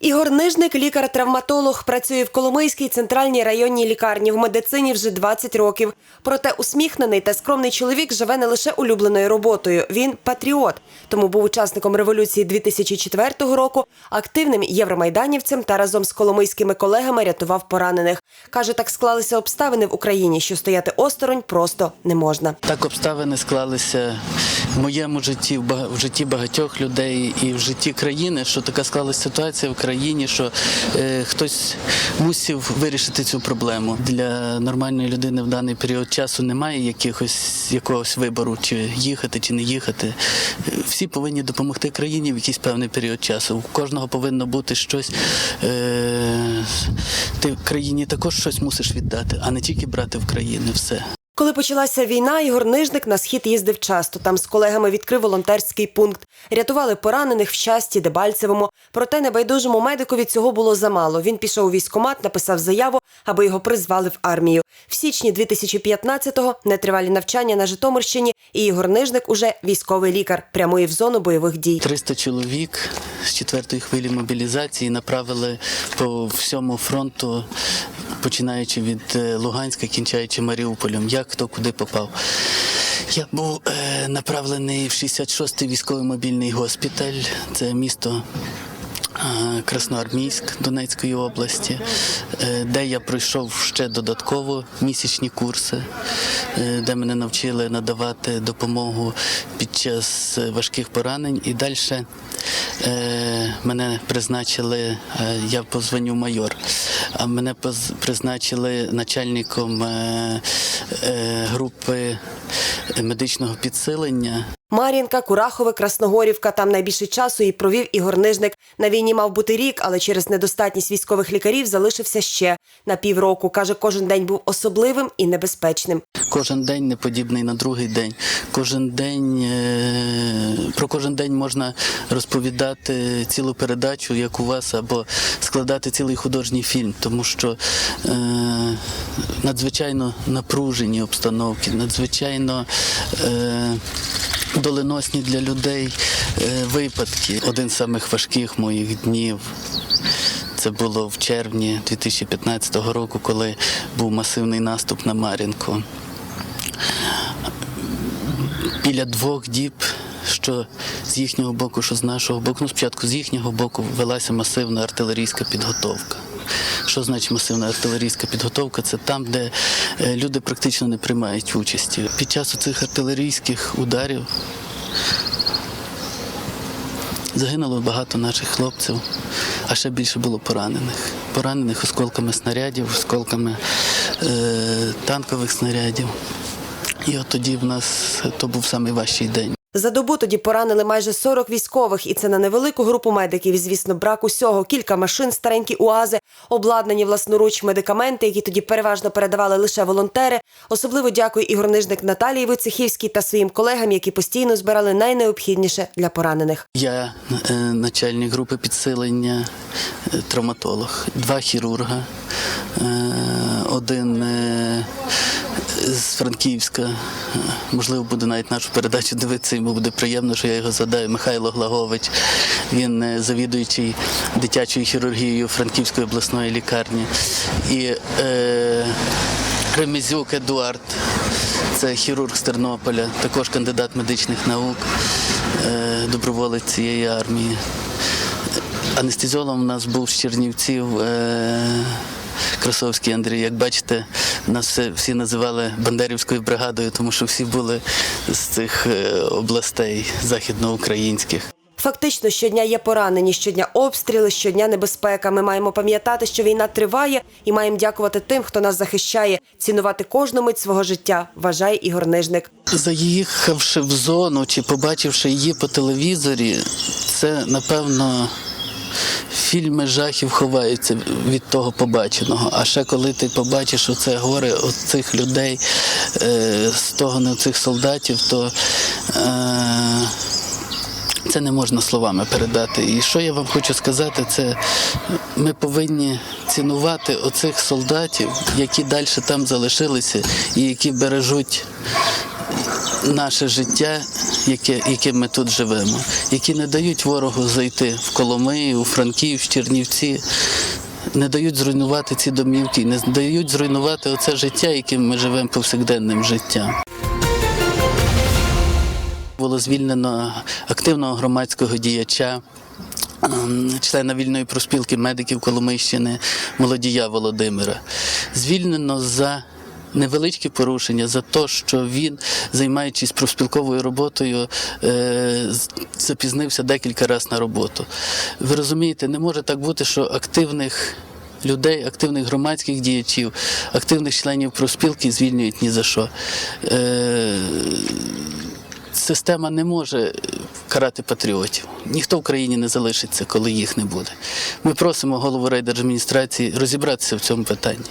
Ігор Нижник, лікар-травматолог, працює в Коломийській центральній районній лікарні в медицині вже 20 років. Проте усміхнений та скромний чоловік живе не лише улюбленою роботою. Він патріот, тому був учасником революції 2004 року, активним євромайданівцем та разом з коломийськими колегами рятував поранених. каже, так склалися обставини в Україні, що стояти осторонь просто не можна. Так обставини склалися в моєму житті, в житті багатьох людей і в житті країни, що така склалася ситуація в країні, що е, хтось мусив вирішити цю проблему. Для нормальної людини в даний період часу немає якихось якогось вибору, чи їхати, чи не їхати. Е, Всі повинні допомогти країні в якийсь певний період часу. У кожного повинно бути щось. Е, ти країні також щось мусиш віддати, а не тільки брати в країни все. Коли почалася війна, Ігор Нижник на схід їздив часто. Там з колегами відкрив волонтерський пункт. Рятували поранених в щасті, Дебальцевому. Проте небайдужому медикові цього було замало. Він пішов у військкомат, написав заяву, аби його призвали в армію. В січні 2015-го нетривалі навчання на Житомирщині, і Ігор Нижник уже військовий лікар, прямує в зону бойових дій. 300 чоловік з четвертої хвилі мобілізації направили по всьому фронту, починаючи від е, Луганська, кінчаючи Маріуполем. Як хто куди попав. Я був е, направлений в 66-й військовий мобільний госпіталь. Це місто. Е, Красноармійськ Донецької області, е, де я пройшов ще додатково місячні курси, е, де мене навчили надавати допомогу під час е, важких поранень. І далі мене призначили, е, я позвоню майор, а мене призначили начальником е, е, групи медичного підсилення. Мар'їнка, Курахове, Красногорівка. Там найбільше часу і провів Ігор Нижник. На війні мав бути рік, але через недостатність військових лікарів залишився ще на півроку. Каже, кожен день був особливим і небезпечним. Кожен день не подібний на другий день. Кожен день е, про кожен день можна розповідати цілу передачу, як у вас, або складати цілий художній фільм, тому що е, надзвичайно напружені обстановки, надзвичайно. Е, Доленосні для людей е, випадки. Один з самих важких моїх днів це було в червні 2015 року, коли був масивний наступ на Мар'їнку. Біля двох діб, що з їхнього боку, що з нашого боку, ну спочатку з їхнього боку велася масивна артилерійська підготовка. Що значить масивна артилерійська підготовка? Це там, де е, люди практично не приймають участі. Під час цих артилерійських ударів Загинуло багато наших хлопців, а ще більше було поранених. Поранених осколками снарядів, осколками е, танкових снарядів. І от тоді в нас то був найважчий день. За добу тоді поранили майже 40 військових, і це на невелику групу медиків. І, звісно, брак усього. Кілька машин, старенькі уази, обладнані власноруч медикаменти, які тоді переважно передавали лише волонтери. Особливо дякую Ігор Нижник Наталії Вицехівській та своїм колегам, які постійно збирали найнеобхідніше для поранених. Я е, начальник групи підсилення, е, травматолог, два хірурга, е, один е, з Франківська. Можливо, буде навіть нашу передачу дивитися, йому буде приємно, що я його згадаю. Михайло Глагович. Він е, завідуючий дитячою хірургією Франківської обласної лікарні. І е, Ремезюк Едуард. Це хірург з Тернополя, також кандидат медичних наук, е, доброволець цієї армії. Анестезіологом у нас був з Чернівців е, Красовський Андрій. Як бачите, нас все, всі називали Бандерівською бригадою, тому що всі були з цих е, областей західноукраїнських. Фактично, щодня є поранені, щодня обстріли, щодня небезпека. Ми маємо пам'ятати, що війна триває, і маємо дякувати тим, хто нас захищає, цінувати кожну мить свого життя. Вважає Ігор Нижник. Заїхавши в зону чи побачивши її по телевізорі, це напевно. Фільми жахів ховаються від того побаченого. А ще коли ти побачиш оце горе цих людей, е, з того цих солдатів, то е, це не можна словами передати. І що я вам хочу сказати, це ми повинні цінувати оцих солдатів, які далі там залишилися і які бережуть наше життя, яке, яким ми тут живемо, які не дають ворогу зайти в Коломию, у Франків, в Чернівці, не дають зруйнувати ці домівки, не дають зруйнувати оце життя, яким ми живемо повсякденним життям. Було звільнено активного громадського діяча, ем, члена вільної проспілки медиків Коломийщини Молодія Володимира. Звільнено за невеличкі порушення, за те, що він, займаючись профспілковою роботою, е, запізнився декілька разів на роботу. Ви розумієте, не може так бути, що активних. Людей, активних громадських діячів, активних членів профспілки звільнюють ні за що. Е, система не може карати патріотів. Ніхто в країні не залишиться, коли їх не буде. Ми просимо голову райдержадміністрації розібратися в цьому питанні.